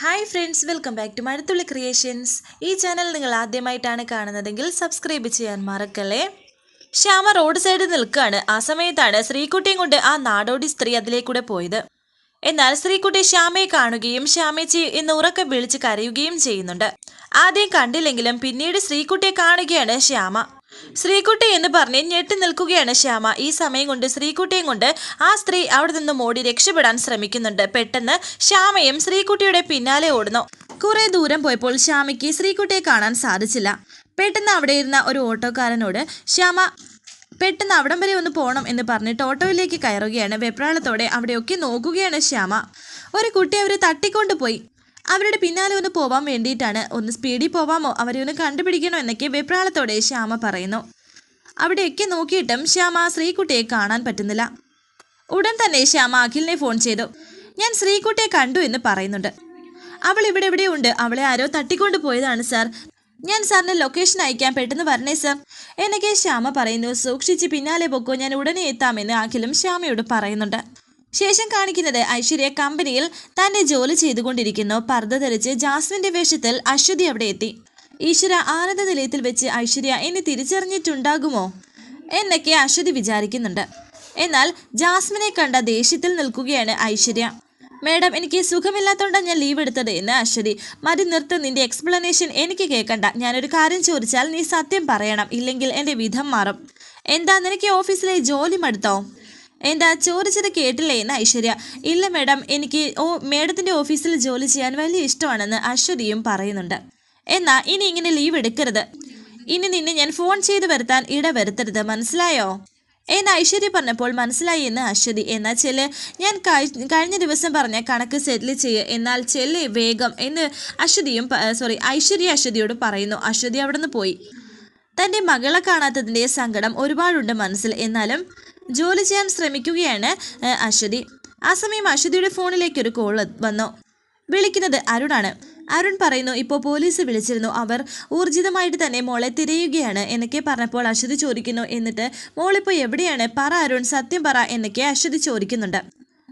Hi friends welcome back to Mazhathulli creations ഈ channel നിങ്ങൾ ആദ്യമായിട്ടാണ് കാണുന്നതെങ്കിൽ സബ്സ്ക്രൈബ് ചെയ്യാൻ മറക്കല്ലേ? ശ്യാമ റോഡ് സൈഡിൽ നിൽക്കുകയാണ് ആ സമയത്താണ് ശ്രീകുട്ടിയും കൊണ്ട് ആ നാടോടി സ്ത്രീ അതിലേക്കൂടെ പോയത്. എന്നാൽ ശ്രീകുട്ടി ശ്യാമയെ കാണുകയും ശ്യാമേച്ചി എന്ന് ഉറക്കെ വിളിച്ച് കരയുകയും ചെയ്യുന്നുണ്ട്. ആദ്യം കണ്ടില്ലെങ്കിലും പിന്നീട് ശ്രീകുട്ടിയെ കാണുകയാണ് ശ്യാമ. ശ്രീകുട്ടി എന്ന് പറഞ്ഞ് ഞെട്ടി നിൽക്കുകയാണ് ശ്യാമ. ഈ സമയം കൊണ്ട് ശ്രീകുട്ടിയും കൊണ്ട് ആ സ്ത്രീ അവിടെ നിന്ന് മോടി രക്ഷപ്പെടാൻ ശ്രമിക്കുന്നുണ്ട്. പെട്ടെന്ന് ശ്യാമയും ശ്രീകുട്ടിയുടെ പിന്നാലെ ഓടുന്നു. കുറെ ദൂരം പോയപ്പോൾ ശ്യാമയ്ക്ക് ശ്രീകുട്ടിയെ കാണാൻ സാധിച്ചില്ല. പെട്ടെന്ന് അവിടെ ഇരുന്ന ഒരു ഓട്ടോക്കാരനോട് ശ്യാമ പെട്ടെന്ന് അവിടം വരെ ഒന്ന് പോകണം എന്ന് പറഞ്ഞിട്ട് ഓട്ടോയിലേക്ക് കയറുകയാണ്. വെപ്രാളത്തോടെ അവിടെയൊക്കെ നോക്കുകയാണ് ശ്യാമ. ഒരു കുട്ടി അവരെ തട്ടിക്കൊണ്ടുപോയി. അവരുടെ പിന്നാലെ ഒന്ന് പോവാൻ വേണ്ടിയിട്ടാണ് ഒന്ന് സ്പീഡിൽ പോവാമോ? അവരെ ഒന്ന് കണ്ടുപിടിക്കണോ എന്നൊക്കെ വെപ്രാളത്തോടെ ശ്യാമ പറയുന്നു. അവിടെയൊക്കെ നോക്കിയിട്ടും ശ്യാമ ശ്രീകുട്ടിയെ കാണാൻ പറ്റുന്നില്ല. ഉടൻ തന്നെ ശ്യാമ അഖിലിനെ ഫോൺ ചെയ്തു. ഞാൻ ശ്രീകുട്ടിയെ കണ്ടു എന്ന് പറയുന്നുണ്ട്. അവൾ ഇവിടെ എവിടെ ഉണ്ട് അവളെ ആരോ തട്ടിക്കൊണ്ടു പോയതാണ് സാർ. ഞാൻ സാറിന് ലൊക്കേഷൻ അയക്കാൻ പെട്ടെന്ന് വരണേ സാർ എന്നൊക്കെ ശ്യാമ പറയുന്നു. സൂക്ഷിച്ച് പിന്നാലെ പൊക്കോ ഞാൻ ഉടനെ എത്താമെന്ന് അഖിലും ശ്യാമയോട് പറയുന്നുണ്ട്. ശേഷം കാണിക്കുന്നത് ഐശ്വര്യ കമ്പനിയിൽ തന്റെ ജോലി ചെയ്തുകൊണ്ടിരിക്കുന്നു. പർദ്ദ ധരിച്ച് ജാസ്മിന്റെ വേഷത്തിൽ അശ്വതി അവിടെ എത്തി. ഈശ്വര ആനന്ദ നിലയത്തിൽ വെച്ച് ഐശ്വര്യ എന്നെ തിരിച്ചറിഞ്ഞിട്ടുണ്ടാകുമോ? എന്നൊക്കെ അശ്വതി വിചാരിക്കുന്നുണ്ട്. എന്നാൽ ജാസ്മിനെ കണ്ട ദേഷ്യത്തിൽ നിൽക്കുകയാണ് ഐശ്വര്യ. മേഡം എനിക്ക് സുഖമില്ലാത്തതുകൊണ്ടാണ് ഞാൻ ലീവ് എടുത്തത് എന്ന് അശ്വതി. മതി നിർത്ത്. നിന്റെ എക്സ്പ്ലനേഷൻ എനിക്ക് കേൾക്കണ്ട. ഞാനൊരു കാര്യം ചോദിച്ചാൽ നീ സത്യം പറയണം. ഇല്ലെങ്കിൽ എന്റെ വിധം മാറും. എന്താ നിനക്ക് ഓഫീസിലെ ജോലി മടുത്തോ? എന്താ ചോദിച്ചത് കേട്ടില്ലേ എന്ന് ഐശ്വര്യ. ഇല്ല മേഡം എനിക്ക് ഓ മേഡത്തിന്റെ ഓഫീസിൽ ജോലി ചെയ്യാൻ വലിയ ഇഷ്ടമാണെന്ന് അശ്വതിയും പറയുന്നുണ്ട്. എന്നാ ഇനി ഇങ്ങനെ ലീവ് എടുക്കരുത്. ഇനി നിന്നെ ഞാൻ ഫോൺ ചെയ്ത് വരുത്താൻ ഇടവരുത്തരുത് മനസ്സിലായോ? എന്ന് ഐശ്വര്യ പറഞ്ഞപ്പോൾ മനസ്സിലായി എന്ന് അശ്വതി. എന്നാൽ ചെല്ല് ഞാൻ കഴിഞ്ഞ ദിവസം പറഞ്ഞ കണക്ക് സെറ്റിൽ ചെയ്യുക എന്നാൽ ചെല്ല് വേഗം എന്ന് അശ്വതിയും സോറി ഐശ്വര്യ അശ്വതിയോട് പറയുന്നു. അശ്വതി അവിടെ നിന്ന് പോയി. തന്റെ മകളെ കാണാത്തതിന്റെ സങ്കടം ഒരുപാടുണ്ട് മനസ്സിൽ. എന്നാലും ജോലി ചെയ്യാൻ ശ്രമിക്കുകയാണ് അശ്വതി. ആ സമയം അശ്വതിയുടെ ഫോണിലേക്ക് ഒരു കോൾ വന്നു. വിളിക്കുന്നത് അരുണാണ്. അരുൺ പറയുന്നു ഇപ്പോൾ പോലീസ് വിളിച്ചിരുന്നു. അവർ ഊർജിതമായിട്ട് തന്നെ മോളെ തിരയുകയാണ് എന്നൊക്കെ പറഞ്ഞപ്പോൾ അശ്വതി ചോദിക്കുന്നു. എന്നിട്ട് മോളിപ്പോൾ എവിടെയാണ്? പറ അരുൺ സത്യം പറ എന്നൊക്കെ അശ്വതി ചോദിക്കുന്നുണ്ട്.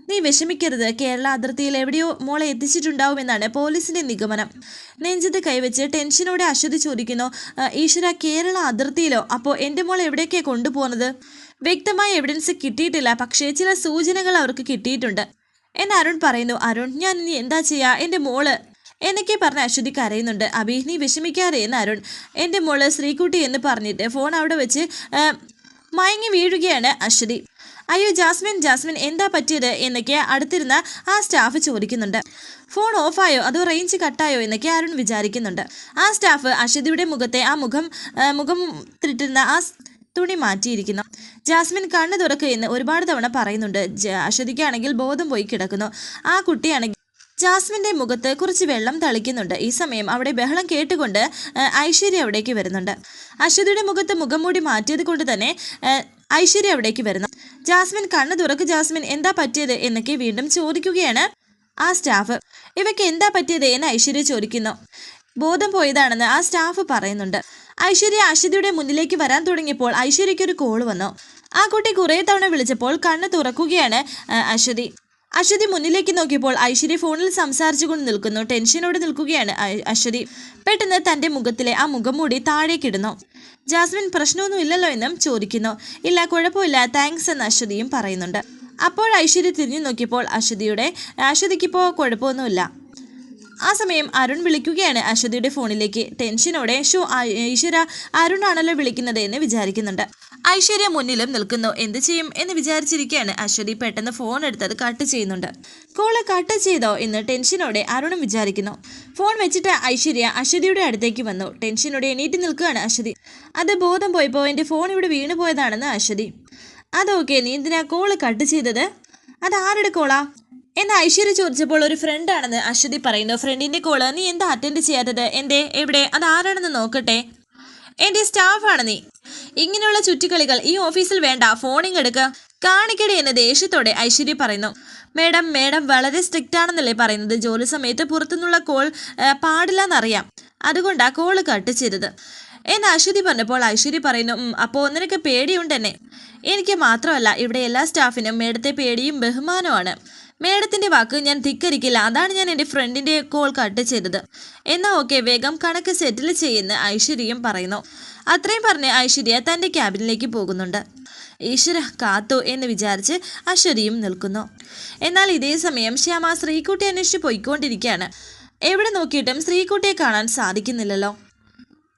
നീ വിഷമിക്കരുത്. കേരള അതിർത്തിയിൽ എവിടെയോ മോളെ എത്തിച്ചിട്ടുണ്ടാവുമെന്നാണ് പോലീസിന്റെ നിഗമനം. നെഞ്ചത്ത് കൈവച്ച് ടെൻഷനോടെ അശ്വതി ചോദിക്കുന്നു "ആ, ഈശ്വര കേരള അതിർത്തിയിലോ? അപ്പോൾ എന്റെ മോളെ എവിടേക്കാണ് കൊണ്ടുപോകുന്നത്? വ്യക്തമായ എവിഡൻസ് കിട്ടിയിട്ടില്ല. പക്ഷേ ചില സൂചനകൾ അവർക്ക് കിട്ടിയിട്ടുണ്ട്. എന്ന് അരുൺ പറയുന്നു അരുൺ ഞാൻ ഇനി എന്താ ചെയ്യാ? എന്റെ മോൾ എന്നൊക്കെ പറഞ്ഞ് അശ്വതി കരയുന്നുണ്ട്. അഭി നീ വിഷമിക്കാതെ എന്ന് അരുൺ എന്റെ മോൾ ശ്രീകുട്ടി എന്ന് പറഞ്ഞിട്ട് ഫോൺ അവിടെ വെച്ച് മയങ്ങി വീഴുകയാണ് അശ്വതി. അയ്യോ ജാസ്മിൻ ജാസ്മിൻ എന്താ പറ്റിയത്? എന്നൊക്കെ അടുത്തിരുന്ന ആ സ്റ്റാഫ് ചോദിക്കുന്നുണ്ട്. ഫോൺ ഓഫായോ അതോ റേഞ്ച് കട്ടായോ എന്നൊക്കെ അരുൺ വിചാരിക്കുന്നുണ്ട്. ആ സ്റ്റാഫ് അശ്വതിയുടെ മുഖത്തെ ആ മുഖം മുഖം തിട്ടിരുന്ന ആ തുണി മാറ്റിയിരിക്കുന്നു. ജാസ്മിൻ കണ്ണു തുറക്കുക എന്ന് ഒരുപാട് തവണ പറയുന്നുണ്ട്. അശ്വതിക്കാണെങ്കിൽ ബോധം പോയി കിടക്കുന്നു. ആ കുട്ടിയാണെങ്കിൽ ജാസ്മിന്റെ മുഖത്ത് കുറച്ച് വെള്ളം തളിക്കുന്നുണ്ട്. ഈ സമയം അവിടെ ബഹളം കേട്ടുകൊണ്ട് ഐശ്വര്യ അവിടേക്ക് വരുന്നുണ്ട്. അശ്വതിയുടെ മുഖത്ത് മുഖം മൂടി മാറ്റിയത് കൊണ്ട് തന്നെ ഐശ്വര്യ അവിടേക്ക് വരുന്നു. ജാസ്മിൻ കണ്ണു തുറക്ക്. ജാസ്മിൻ എന്താ പറ്റിയത്? എന്നൊക്കെ വീണ്ടും ചോദിക്കുകയാണ് ആ സ്റ്റാഫ്. ഇവയ്ക്ക് എന്താ പറ്റിയത്? എന്ന് ഐശ്വര്യ ചോദിക്കുന്നു. ബോധം പോയതാണെന്ന് ആ സ്റ്റാഫ് പറയുന്നുണ്ട്. ഐശ്വര്യ അശ്വതിയുടെ മുന്നിലേക്ക് വരാൻ തുടങ്ങിയപ്പോൾ ഐശ്വര്യയ്ക്ക് ഒരു കോൾ വന്നു. ആ കുട്ടി കുറേ തവണ വിളിച്ചപ്പോൾ കണ്ണ് തുറക്കുകയാണ് അശ്വതി. അശ്വതി മുന്നിലേക്ക് നോക്കിയപ്പോൾ ഐശ്വര്യ ഫോണിൽ സംസാരിച്ചുകൊണ്ട് നിൽക്കുന്നു. ടെൻഷനോടെ നിൽക്കുകയാണ് അശ്വതി. പെട്ടെന്ന് തന്റെ മുഖത്തിലെ ആ മുഖം മൂടി താഴേക്കിടുന്നു ജാസ്മിൻ പ്രശ്നമൊന്നും ഇല്ലല്ലോ എന്നും ചോദിക്കുന്നു. ഇല്ല കുഴപ്പമില്ല. താങ്ക്സ് എന്ന് അശ്വതിയും പറയുന്നുണ്ട്. അപ്പോൾ ഐശ്വര്യ തിരിഞ്ഞു നോക്കിയപ്പോൾ അശ്വതിയുടെ അശ്വതിക്കിപ്പോൾ കുഴപ്പമൊന്നുമില്ല. ആ സമയം അരുൺ വിളിക്കുകയാണ് അശ്വതിയുടെ ഫോണിലേക്ക്. ടെൻഷനോടെ ഷോ ഈശ്വര അരുണാണല്ലോ വിളിക്കുന്നത് എന്ന് വിചാരിക്കുന്നുണ്ട്. ഐശ്വര്യ മുന്നിലും നിൽക്കുന്നു. എന്ത് ചെയ്യും? എന്ന് വിചാരിച്ചിരിക്കുകയാണ് അശ്വതി. പെട്ടെന്ന് ഫോൺ എടുത്തത് കട്ട് ചെയ്യുന്നുണ്ട്. കോൾ കട്ട് ചെയ്തോ? എന്ന് ടെൻഷനോടെ അരുണും വിചാരിക്കുന്നു. ഫോൺ വെച്ചിട്ട് ഐശ്വര്യ അശ്വതിയുടെ അടുത്തേക്ക് വന്നു. ടെൻഷനോടെ എണീറ്റ് നിൽക്കുകയാണ് അശ്വതി. അത് ബോധം പോയപ്പോൾ എന്റെ ഫോൺ ഇവിടെ വീണു പോയതാണെന്ന് അശ്വതി. അതോക്കെ നീ എന്തിനാ കോൾ കട്ട് ചെയ്തത്? അത് ആരുടെ കോളാ? എന്ന് ഐശ്വര്യ ചോദിച്ചപ്പോൾ ഒരു ഫ്രണ്ടാണെന്ന് അശ്വതി പറയുന്നു. ഫ്രണ്ടിന്റെ കോൾ നീ എന്താ അറ്റൻഡ് ചെയ്യാത്തത്? എന്തേ എവിടെ? അത് ആരാണെന്ന് നോക്കട്ടെ. എന്റെ സ്റ്റാഫാണ് നീ. ഇങ്ങനെയുള്ള ചുറ്റിക്കളികൾ ഈ ഓഫീസിൽ വേണ്ട. ഫോണിങ് എടുക്ക. കാണിക്കടി എന്ന് ദേഷ്യത്തോടെ ഐശ്വര്യ പറയുന്നു. മേഡം മേഡം വളരെ സ്ട്രിക്റ്റ് ആണെന്നല്ലേ പറയുന്നത്. ജോലി സമയത്ത് പുറത്തുനിന്നുള്ള കോൾ പാടില്ലെന്നറിയാം. അതുകൊണ്ടാ കോൾ കട്ട് ചെയ്തത്. എന്ന് അശ്വതി പറഞ്ഞപ്പോൾ ഐശ്വര്യ പറയുന്നു അപ്പോൾ അപ്പോ നിനക്ക് പേടിയുണ്ടെന്നെ. എനിക്ക് മാത്രമല്ല ഇവിടെ എല്ലാ സ്റ്റാഫിനും മേഡത്തെ പേടിയും ബഹുമാനമാണ് മേഡത്തിന്റെ വാക്ക് ഞാൻ ധിക്കരിക്കില്ല. അതാണ് ഞാൻ എന്റെ ഫ്രണ്ടിന്റെ കോൾ കട്ട് ചെയ്തത്. എന്നാ ഓക്കെ വേഗം കണക്ക് സെറ്റിൽ ചെയ്യുന്ന ഐശ്വര്യയും പറയുന്നു. അത്രയും പറഞ്ഞ് ഐശ്വര്യ തന്റെ ക്യാബിനിലേക്ക് പോകുന്നുണ്ട്. ഈശ്വര കാത്തു എന്ന് വിചാരിച്ച് അശ്വതിയും നിൽക്കുന്നു. എന്നാൽ ഇതേ സമയം ശ്യാമ ശ്രീക്കുട്ടി അന്വേഷിച്ച് പോയിക്കൊണ്ടിരിക്കുകയാണ്. എവിടെ നോക്കിയിട്ടും ശ്രീക്കുട്ടിയെ കാണാൻ സാധിക്കുന്നില്ലല്ലോ.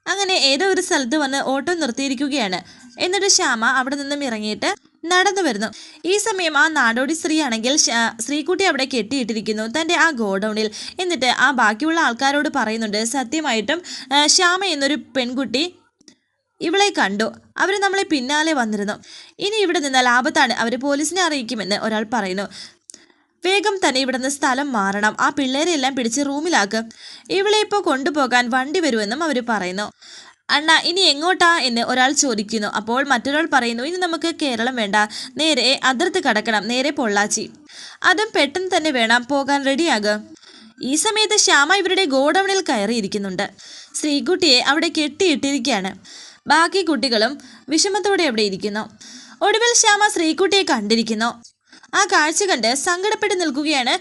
അങ്ങനെ ഏതോ ഒരു സ്ഥലത്ത് വന്ന് ഓട്ടോ നിർത്തിയിരിക്കുകയാണ്. എന്നിട്ട് ശ്യാമ അവിടെ നിന്നും ഇറങ്ങിയിട്ട് നടന്നു വരുന്നു. ഈ സമയം ആ നാടോടി സ്ത്രീയാണെങ്കിൽ ശ്രീകുട്ടി അവിടെ കെട്ടിയിട്ടിരിക്കുന്നു. തന്റെ ആ ഗോഡൗണിൽ. എന്നിട്ട് ആ ബാക്കിയുള്ള ആൾക്കാരോട് പറയുന്നുണ്ട് സത്യമായിട്ടും ശ്യാമ എന്നൊരു പെൺകുട്ടി ഇവളെ കണ്ടു. അവർ നമ്മളെ പിന്നാലെ വന്നിരുന്നു. ഇനി ഇവിടെ നിന്നാൽ ആപത്താണ്. അവർ പോലീസിനെ അറിയിക്കുമെന്ന് ഒരാൾ പറയുന്നു. വേഗം തന്നെ ഇവിടുന്ന് സ്ഥലം മാറണം. ആ പിള്ളേരെ എല്ലാം പിടിച്ച് റൂമിലാക്ക്. ഇവളെ ഇപ്പോൾ കൊണ്ടുപോകാൻ വണ്ടി വരുമെന്നും അവർ പറയുന്നു. അണ്ണ ഇനി എങ്ങോട്ടാ എന്ന് ഒരാൾ ചോദിക്കുന്നു. അപ്പോൾ മറ്റൊരാൾ പറയുന്നു ഇനി നമുക്ക് കേരളം വേണ്ട. നേരെ അതിർത്തി കടക്കണം. നേരെ പൊള്ളാച്ചി. അതും പെട്ടെന്ന് തന്നെ വേണം പോകാൻ റെഡിയാകുക ഈ സമയത്ത് ശ്യാമ ഇവരുടെ ഗോഡൌണിൽ കയറിയിരിക്കുന്നുണ്ട്. ശ്രീകുട്ടിയെ അവിടെ കെട്ടിയിട്ടിരിക്കുകയാണ്. ബാക്കി കുട്ടികളും വിഷമത്തോടെ അവിടെ ഇരിക്കുന്നു. ഒടുവിൽ ശ്യാമ ശ്രീകുട്ടിയെ കണ്ടിരിക്കുന്നു. ആ കാഴ്ച കണ്ട് സങ്കടപ്പെട്ട് നിൽക്കുകയാണ്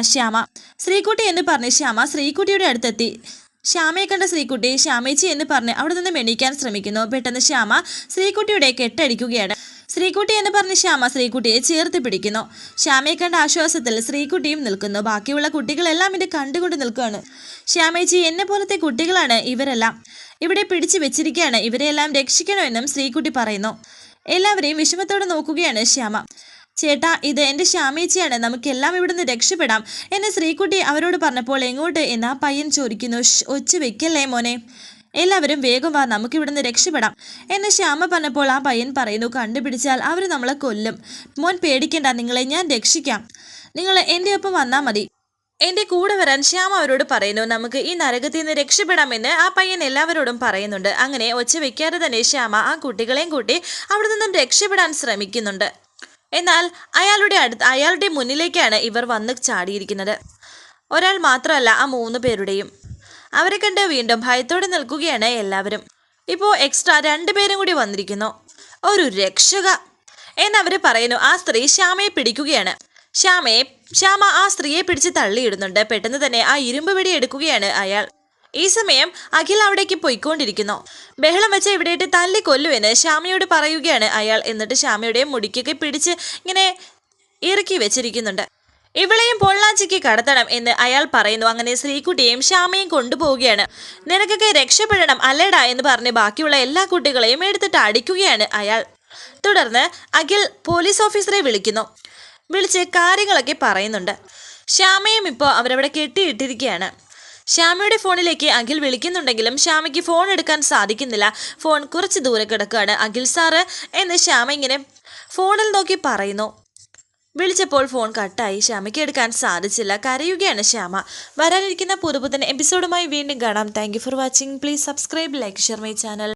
ശ്യാമ. ശ്രീകുട്ടി എന്ന് പറഞ്ഞ് ശ്യാമ ശ്രീകുട്ടിയുടെ അടുത്തെത്തി. ശ്യാമയെ കണ്ട ശ്രീകുട്ടി ശ്യാമേച്ചി എന്ന് പറഞ്ഞ് അവിടെ നിന്ന് മെണീക്കാൻ ശ്രമിക്കുന്നു. പെട്ടെന്ന് ശ്യാമ ശ്രീകുട്ടിയുടെ കെട്ടടിക്കുകയാണ്. ശ്രീകുട്ടി എന്ന് പറഞ്ഞ് ശ്യാമ ശ്രീകുട്ടിയെ ചേർത്ത് പിടിക്കുന്നു. ശ്യാമയെ കണ്ട ആശ്വാസത്തിൽ ശ്രീകുട്ടിയും നിൽക്കുന്നു. ബാക്കിയുള്ള കുട്ടികളെല്ലാം ഇത് കണ്ടുകൊണ്ട് നിൽക്കുകയാണ്. ശ്യാമേച്ചി എന്നെ പോലത്തെ കുട്ടികളാണ് ഇവരെല്ലാം. ഇവിടെ പിടിച്ചു വെച്ചിരിക്കുകയാണ്. ഇവരെല്ലാം രക്ഷിക്കണമെന്നും ശ്രീകുട്ടി പറയുന്നു. എല്ലാവരെയും വിഷമത്തോടെ നോക്കുകയാണ് ശ്യാമ. ചേട്ടാ ഇത് എന്റെ ശ്യാമേച്ചിയാണ്. നമുക്കെല്ലാം ഇവിടുന്ന് രക്ഷപ്പെടാം. എന്നെ ശ്രീകുട്ടി അവരോട് പറഞ്ഞപ്പോൾ എങ്ങോട്ട് എന്ന് ആ പയ്യൻ ചോദിക്കുന്നു. "ഷ്, ഒച്ച വെക്കല്ലേ മോനെ? എല്ലാവരും വേഗം വാ നമുക്ക് ഇവിടുന്ന് രക്ഷപ്പെടാം. എന്നെ ശ്യാമ പറഞ്ഞപ്പോൾ ആ പയ്യൻ പറയുന്നു കണ്ടുപിടിച്ചാൽ അവർ നമ്മളെ കൊല്ലും. മോൻ പേടിക്കണ്ട നിങ്ങളെ ഞാൻ രക്ഷിക്കാം. നിങ്ങൾ എന്റെ ഒപ്പം വന്നാൽ മതി. എന്റെ കൂടെ വരാൻ ശ്യാം അവരോട് പറയുന്നു നമുക്ക് ഈ നരകത്തിൽ നിന്ന് രക്ഷപ്പെടാമെന്ന് ആ പയ്യൻ എല്ലാവരോടും പറയുന്നുണ്ട്. അങ്ങനെ ഒച്ച വെക്കാതെ തന്നെ ശ്യാമ ആ കുട്ടികളെയും കൂട്ടി അവിടെ നിന്നും രക്ഷപ്പെടാൻ ശ്രമിക്കുന്നുണ്ട്. എന്നാൽ അയാളുടെ അടുത്ത് അയാളുടെ മുന്നിലേക്കാണ് ഇവർ വന്ന് ചാടിയിരിക്കുന്നത്. ഒരാൾ മാത്രമല്ല ആ മൂന്ന് പേരുടെയും. അവരെ കണ്ട് വീണ്ടും ഭയത്തോടെ നിൽക്കുകയാണ് എല്ലാവരും. ഇപ്പോൾ എക്സ്ട്രാ രണ്ടു പേരും കൂടി വന്നിരിക്കുന്നു. ഒരു രക്ഷക! എന്നവർ പറയുന്നു ആ സ്ത്രീ ശ്യാമയെ പിടിക്കുകയാണ്. ശ്യാമയെ ശ്യാമ ആ സ്ത്രീയെ പിടിച്ച് തള്ളിയിടുന്നുണ്ട്. പെട്ടെന്ന് തന്നെ ആ ഇരുമ്പ് വെടി എടുക്കുകയാണ് അയാൾ. ഈ സമയം അഖിൽ അവിടേക്ക് പോയിക്കൊണ്ടിരിക്കുന്നു. ബഹളം വെച്ച ഇവിടെയിട്ട് തല്ലി കൊല്ലുവെന്ന് ശ്യാമയോട് പറയുകയാണ് അയാൾ. എന്നിട്ട് ശ്യാമയുടെ മുടിക്കൊക്കെ പിടിച്ച് ഇങ്ങനെ ഇറക്കി വെച്ചിരിക്കുന്നുണ്ട്. ഇവളെയും പൊള്ളാച്ചിക്ക് കടത്തണം എന്ന് അയാൾ പറയുന്നു. അങ്ങനെ ശ്രീകുട്ടിയെയും ശ്യാമയും കൊണ്ടുപോവുകയാണ്. നിനക്കൊക്കെ രക്ഷപ്പെടണം അല്ലേടാ എന്ന് പറഞ്ഞ് ബാക്കിയുള്ള എല്ലാ കുട്ടികളെയും എടുത്തിട്ട് അടിക്കുകയാണ് അയാൾ. തുടർന്ന് അഖിൽ പോലീസ് ഓഫീസറെ വിളിക്കുന്നു. വിളിച്ച് കാര്യങ്ങളൊക്കെ പറയുന്നുണ്ട്. ശ്യാമയും ഇപ്പോൾ അവരവിടെ കെട്ടിയിട്ടിരിക്കുകയാണ്. ശ്യാമയുടെ ഫോണിലേക്ക് അഖിൽ വിളിക്കുന്നുണ്ടെങ്കിലും ശ്യാമയ്ക്ക് ഫോൺ എടുക്കാൻ സാധിക്കുന്നില്ല. ഫോൺ കുറച്ച് ദൂരെ കിടക്കുകയാണ് അഖിൽ സാറ് എന്ന് ശ്യാമ ഇങ്ങനെ ഫോണിൽ നോക്കി പറയുന്നു. വിളിച്ചപ്പോൾ ഫോൺ കട്ടായി. ശ്യാമയ്ക്ക് എടുക്കാൻ സാധിച്ചില്ല. കരയുകയാണ് ശ്യാമ. വരാനിരിക്കുന്ന പുതുപുത്തൻ എപ്പിസോഡുമായി വീണ്ടും കാണാം. Thank for watching please subscribe like share my channel